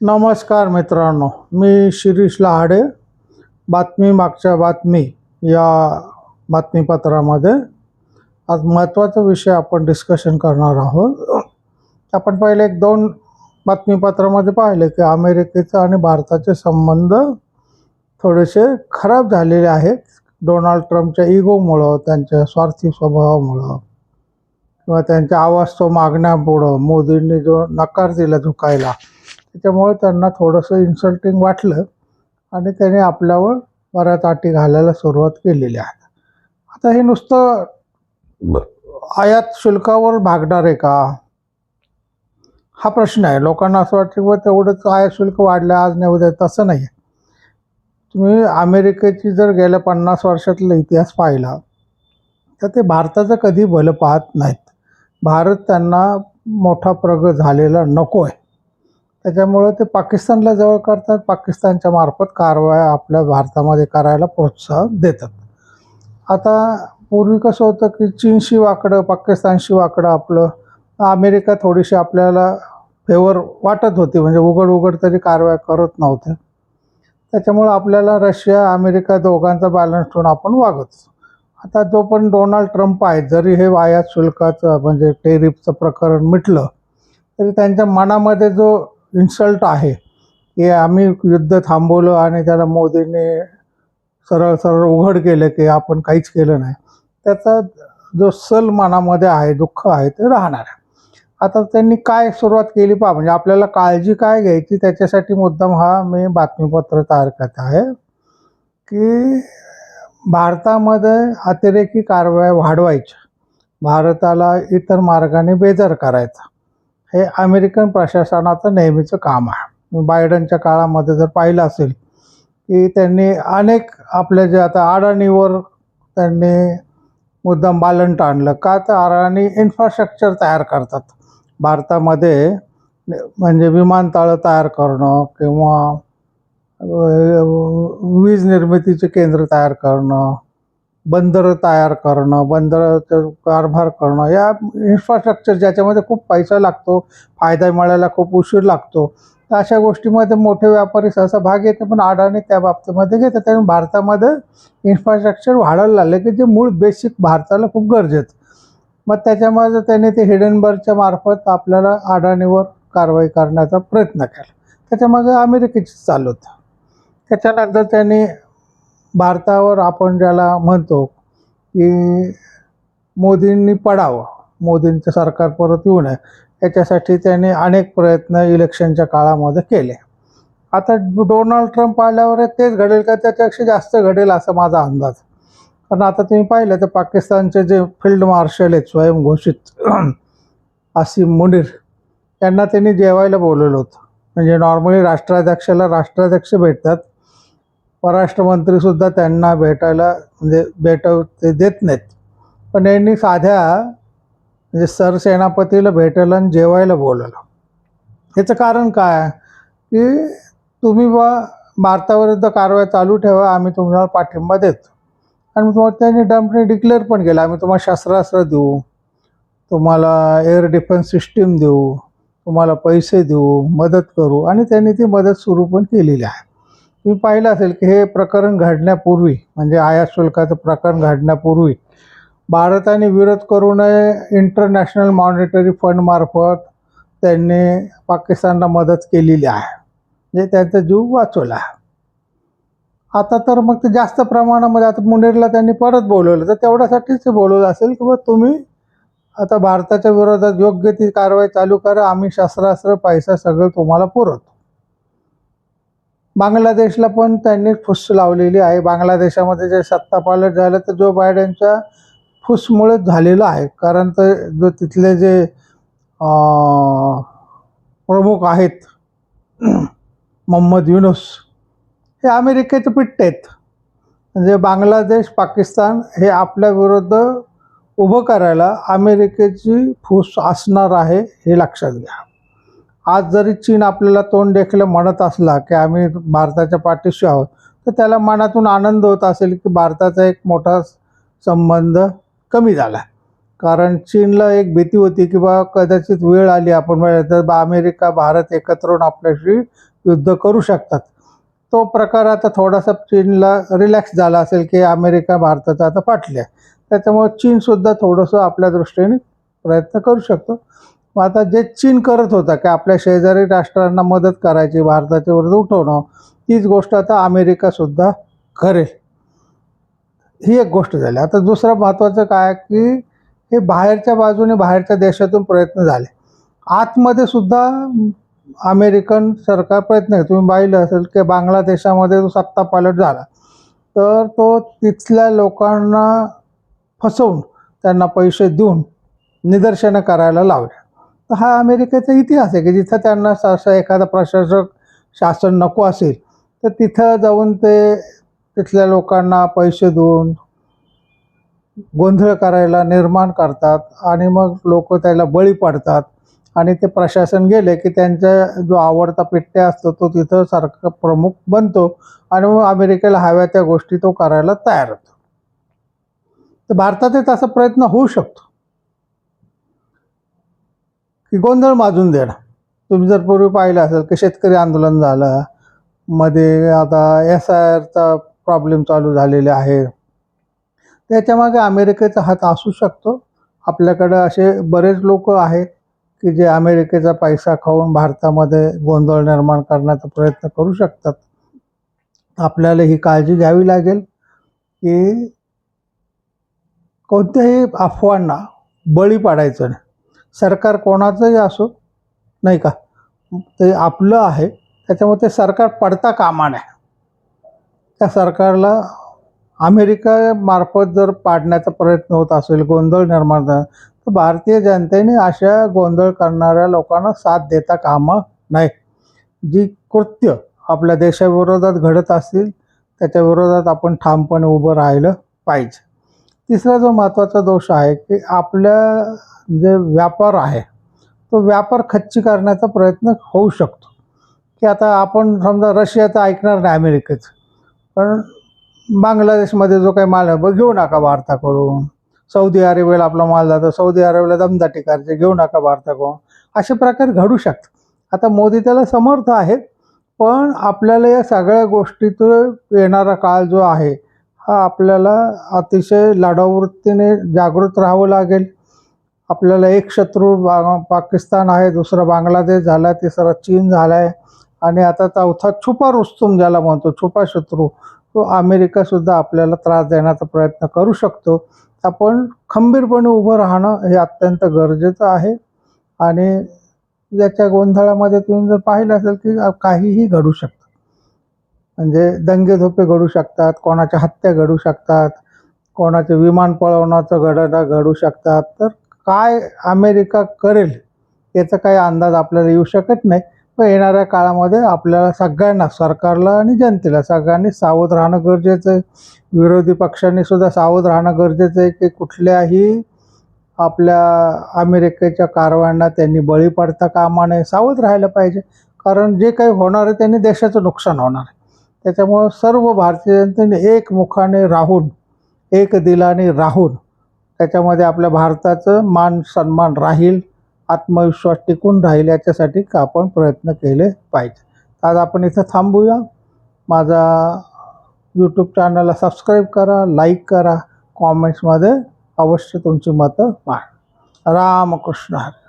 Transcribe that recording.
नमस्कार मित्रांनो मी शिरीष लहाडे. बातमी मागच्या बातमी या बातमीपत्रामध्ये आज महत्त्वाचा विषय आपण डिस्कशन करणार आहोत. आपण पहिले एक दोन बातमीपत्रामध्ये पाहिले की अमेरिकेचं आणि भारताचे संबंध थोडेसे खराब झालेले आहेत. डोनाल्ड ट्रम्पच्या इगोमुळं त्यांच्या स्वार्थी स्वभावामुळं किंवा त्यांच्या आवाज मागण्यापुढं मोदींनी जो नकार दिला झुकायला त्याच्यामुळे त्यांना थोडंसं इन्सल्टिंग वाटलं आणि त्याने आपल्यावर बऱ्याच अटी घालायला सुरुवात केलेली आहे. आता हे नुसतं आयात शुल्कावर भागणार आहे का? हा प्रश्न आहे. लोकांना असं वाटतं की तेवढंच आयात शुल्क वाढलं आज नाही उद्या तसं नाही तुम्ही अमेरिकेची जर गेल्या पन्नास वर्षातला इतिहास पाहिला तर ते भारताचं कधी भलं पाहत नाहीत. भारत त्यांना मोठा प्रगत झालेला नको आहे त्याच्यामुळं ते पाकिस्तानला जवळ करतात पाकिस्तानच्या मार्फत कारवाया आपल्या भारतामध्ये करायला प्रोत्साहन देतात. आता पूर्वी कसं होतं की चीनशी वाकडं पाकिस्तानशी वाकडं आपलं अमेरिका थोडीशी आपल्याला फेवर वाटत होती म्हणजे उघड उघड तरी कारवाया करत नव्हते. त्याच्यामुळं आपल्याला रशिया अमेरिका दोघांचा बॅलन्स ठेवून आपण वागत आता जो पण डोनाल्ड ट्रम्प आहे जरी हे आयात शुल्काचं म्हणजे टेरिफचं प्रकरण मिटलं तरी त्यांच्या मनामध्ये जो इन्सल्ट आहे. की आम्ही युद्ध थांबवलं आणि त्याला मोदींनी सरळ सरळ उघड केलं की आपण काहीच केलं नाही. त्याचा जो सल मनामध्ये आहे दुःख आहे ते राहणार आहे. आता त्यांनी काय सुरुवात केली पहा म्हणजे आपल्याला काळजी काय घ्यायची त्याच्यासाठी मुद्दाम हा मी बातमीपत्र तयार करत आहे की भारतामध्ये अतिरेकी कारवाया वाढवायच्या. भारताला इतर मार्गाने बेजार करायचा. हे अमेरिकन प्रशासनाचं नेहमीचं काम आहे. बायडनच्या काळामध्ये जर पाहिलं असेल की त्यांनी अनेक आपल्या जे आता अडाणीवर त्यांनी मुद्दाम बालंट आणलं. का तर अडाणी इन्फ्रास्ट्रक्चर तयार करतात. भारतामध्ये म्हणजे विमानतळं तयार करणं किंवा वीज निर्मितीचे केंद्र तयार करणं बंदरं तयार करणं बंदराचं कारभार करणं या इन्फ्रास्ट्रक्चर ज्याच्यामध्ये खूप पैसा लागतो फायदा मिळायला खूप उशीर लागतो. तर अशा गोष्टीमध्ये मोठे व्यापारी सहसा भाग येते पण अडाणी त्या बाबतीमध्ये घेतात त्यामुळे भारतामध्ये इन्फ्रास्ट्रक्चर वाढायला लागले की जे मूळ बेसिक भारताला खूप गरजेचं मग त्याच्यामध्ये त्याने ते हिडनबर्गच्या मार्फत आपल्याला अडाणीवर कारवाई करण्याचा प्रयत्न केला. त्याच्यामागे अमेरिकेची चालू होतं. त्याच्यानंतर त्यांनी भारतावर आपण ज्याला म्हणतो की मोदींनी पडावं मोदींचं सरकार परत येऊ नये याच्यासाठी त्यांनी अनेक प्रयत्न इलेक्शनच्या काळामध्ये केले. आता डोनाल्ड ट्रम्प आल्यावर तेच घडेल का? त्याच्यापेक्षा जास्त घडेल असा माझा अंदाज. कारण आता तुम्ही पाहिलं तर पाकिस्तानचे जे फील्ड मार्शल आहेत स्वयंघोषित आसिम मुनीर त्यांना त्यांनी जेवायला बोलवलं होतं. म्हणजे नॉर्मली राष्ट्राध्यक्षाला राष्ट्राध्यक्ष भेटतात परराष्ट्रमंत्रीसुद्धा त्यांना भेटायला म्हणजे भेटव ते देत नाहीत. पण यांनी साध्या म्हणजे सरसेनापतीला भेटायला आणि जेवायला बोलवलं. याचं कारण काय? की तुम्ही बा भारताविरुद्ध कारवाई चालू ठेवा आम्ही तुम्हाला पाठिंबा देतो. आणि तुम्हाला त्यांनी डम्पने डिक्लेअर पण केलं आम्ही तुम्हाला शस्त्रास्त्र देऊ तुम्हाला एअर डिफेन्स सिस्टीम देऊ तुम्हाला पैसे देऊ मदत करू. आणि त्यांनी ती मदत सुरू पण केलेली आहे. तुम्ही पाहिलं असेल की हे प्रकरण घडण्यापूर्वी म्हणजे आयात शुल्काचं प्रकरण घडण्यापूर्वी भारताने विरोध करू नये इंटरनॅशनल मॉनिटरी फंडमार्फत त्यांनी पाकिस्तानला मदत केलेली आहे. म्हणजे त्यांचा जीव वाचवला आहे. आता तर मग ते जास्त प्रमाणामध्ये आता मुनेरला त्यांनी परत बोलवलं तर तेवढ्यासाठीच ते बोलवलं असेल की बा तुम्ही आता भारताच्या विरोधात योग्य ती कारवाई चालू करा आम्ही शस्त्रास्त्र पैसा सगळं तुम्हाला पुरवतो. बांगलादेशला पण त्यांनी फुस लावलेली आहे. बांगलादेशामध्ये जे सत्तापालट झालं तर जो बायडनच्या फुसमुळेच झालेलं आहे. कारण तर जो तिथले जे प्रमुख आहेत मोहम्मद युनुस हे अमेरिकेचे पिट्टे आहेत. म्हणजे बांगलादेश पाकिस्तान हे आपल्या विरुद्ध उभं करायला अमेरिकेची फूस असणार आहे हे लक्षात घ्या. आज जरी चीन आपल्याला तोंड देखील म्हणत असला की आम्ही भारताच्या पाठीशी आहोत तर त्याला मनातून आनंद होत असेल की भारताचा एक मोठा संबंध कमी झाला. कारण चीनला एक भीती होती की बा कदाचित वेळ आली आपण तर बा अमेरिका भारत एकत्र येऊन आपल्याशी युद्ध करू शकतात. तो प्रकार आता थोडासा चीनला रिलॅक्स झाला असेल की अमेरिका भारताचा आता फाटल्या त्याच्यामुळे चीनसुद्धा थोडंसं आपल्या दृष्टीने प्रयत्न करू शकतो. मग आता जे चीन करत होता की आपल्या शेजारी राष्ट्रांना मदत करायची भारताच्या विरुद्ध उठवणं तीच गोष्ट आता अमेरिकासुद्धा करेल. ही एक गोष्ट झाली. आता दुसरं महत्त्वाचं काय की हे बाहेरच्या बाजूने बाहेरच्या देशातून प्रयत्न झाले. आतमध्ये सुद्धा अमेरिकन सरकार प्रयत्न आहे तुम्ही पाहिलं असेल की बांगलादेशामध्ये जो सत्ता पालट झाला. तर तो तिथल्या लोकांना फसवून त्यांना पैसे देऊन निदर्शनं करायला लावले तर हा अमेरिकेचा इतिहास आहे की जिथं त्यांना असं एखादा प्रशासक शासन नको असेल तर तिथं जाऊन ते तिथल्या लोकांना पैसे देऊन गोंधळ करायला निर्माण करतात आणि मग लोक त्याला बळी पडतात. आणि ते प्रशासन गेले की त्यांचा जो आवडता पिट्ट्या असतो तो तिथं सारखा प्रमुख बनतो आणि मग अमेरिकेला हव्या त्या गोष्टी तो करायला तयार होतो. तर भारतातही तसा प्रयत्न होऊ शकतो. की गोंधळ माजून देणं. तुम्ही जर पूर्वी पाहिलं असेल की शेतकरी आंदोलन झालं मध्ये आता एस आय आरचा प्रॉब्लेम चालू झालेले आहे. त्याच्यामागे अमेरिकेचा हात असू शकतो. आपल्याकडं असे बरेच लोक आहेत की जे अमेरिकेचा पैसा खाऊन भारतामध्ये गोंधळ निर्माण करण्याचा प्रयत्न करू शकतात. आपल्याला ही काळजी घ्यावी लागेल की कोणत्याही अफवांना बळी पाडायचं नाही. सरकार कोणाचंही असो नाही का? ते आपलं आहे त्याच्यामुळे ते सरकार पडता कामा नये त्या सरकारला अमेरिकामार्फत जर पाडण्याचा प्रयत्न होत असेल गोंधळ निर्माण झाला तर भारतीय जनतेने अशा गोंधळ करणाऱ्या लोकांना साथ देता कामं नाही जी कृत्य आपल्या देशाविरोधात घडत असतील त्याच्याविरोधात आपण ठामपणे उभं राहिलं पाहिजे. तिसरा जो महत्त्वाचा दोष आहे की आपल्या जे व्यापार आहे तो व्यापार खच्ची करण्याचा प्रयत्न होऊ शकतो. की आता आपण समजा रशियाचं ऐकणार नाही अमेरिकेचं पण बांगलादेशमध्ये जो काही माल आहे घेऊ नका भारताकडून. सौदी अरेबियाला आपला माल जातो सौदी अरेबियाला दमदाटी करायचे घेऊ नका भारताकडून. असे प्रकार घडू शकतात. आता मोदी त्याला समर्थ आहेत पण आपल्याला या सगळ्या गोष्टीतून येणारा काळ जो आहे हा आपल्याला अतिशय लढावृत्तीने जागृत राहावं लागेल. आपल्याला एक शत्रू बा पाकिस्तान आहे दुसरा बांगलादेश झाला तिसरा चीन झाला आहे आणि आता चौथा छुपा रुस्तुम ज्याला म्हणतो छुपा शत्रू तो अमेरिकासुद्धा आपल्याला त्रास देण्याचा प्रयत्न करू शकतो. आपण खंबीरपणे उभं राहणं हे अत्यंत गरजेचं आहे. आणि याच्या गोंधळामध्ये तुम्ही जर पाहिलं असेल की काहीही घडू शकतं. म्हणजे दंगेधोपे घडू शकतात कोणाच्या हत्या घडू शकतात कोणाचे विमान पळवण्याचं घडना घडू शकतात तर काय अमेरिका करेल याचा काही अंदाज आपल्याला येऊ शकत नाही. पण येणाऱ्या काळामध्ये आपल्याला सगळ्यांना सरकारला आणि जनतेला सगळ्यांनी सावध राहणं गरजेचं आहे. विरोधी पक्षांनी सुद्धा सावध राहणं गरजेचं आहे की कुठल्याही आपल्या अमेरिकेच्या कारवायांना त्यांनी बळी पडता कामा नये. सावध राहायला पाहिजे. कारण जे काही होणार आहे त्यांनी देशाचं नुकसान होणार आहे. त्याच्यामुळं सर्व भारतीय जनतेने एकमुखाने राहून एक दिलाने राहून त्याच्यामध्ये आपल्या भारताचं मान सन्मान राहील आत्मविश्वास टिकून राहील याच्यासाठी का आपण प्रयत्न केले पाहिजे. आज आपण इथं थांबूया. माझा यूट्यूब चॅनलला सबस्क्राईब करा लाईक करा कॉमेंट्समध्ये अवश्य तुमची मतं मांडा. रामकृष्ण हरी.